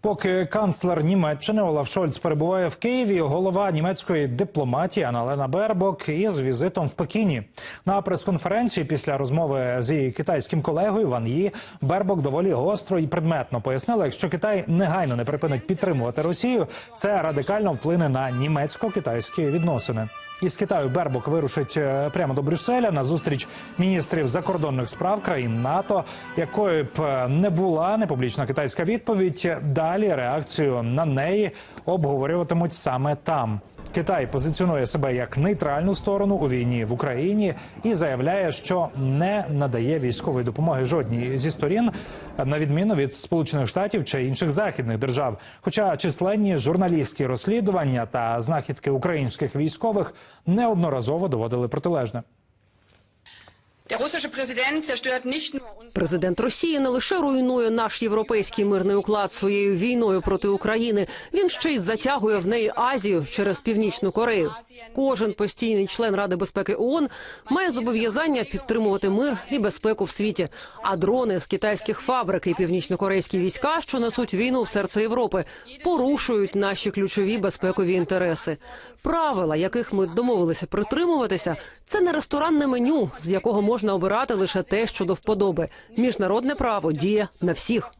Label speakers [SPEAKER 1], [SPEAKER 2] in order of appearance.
[SPEAKER 1] Поки канцлер Німеччини Олаф Шольц перебуває в Києві, голова німецької дипломатії Аналена Бербок із візитом в Пекіні на прес-конференції після розмови з її китайським колегою Ван Ї Бербок доволі гостро і предметно пояснила, якщо Китай негайно не припинить підтримувати Росію, це радикально вплине на німецько-китайські відносини. Із Китаю Бербок вирушить е, прямо до Брюсселя на зустріч міністрів закордонних справ країн НАТО, якою б е, не була непублічна китайська відповідь. Далі реакцію на неї обговорюватимуть саме там. Китай позиціонує себе як нейтральну сторону у війні в Україні і заявляє, що не надає військової допомоги жодній зі сторін, на відміну від Сполучених Штатів чи інших західних держав. Хоча численні журналістські розслідування та знахідки українських військових неодноразово доводили протилежне.
[SPEAKER 2] Президент Росії не лише руйнує наш європейський мирний уклад своєю війною проти України, він ще й затягує в неї Азію через північну Корею. Кожен постійний член Ради безпеки ООН має зобов'язання підтримувати мир і безпеку в світі. А дрони з китайських фабрик і північнокорейські війська, що несуть війну в серце Європи, порушують наші ключові безпекові інтереси. Правила, яких ми домовилися притримуватися, це не ресторанне меню, з якого можна обирати лише те, що до вподоби. Міжнародне право діє на всіх.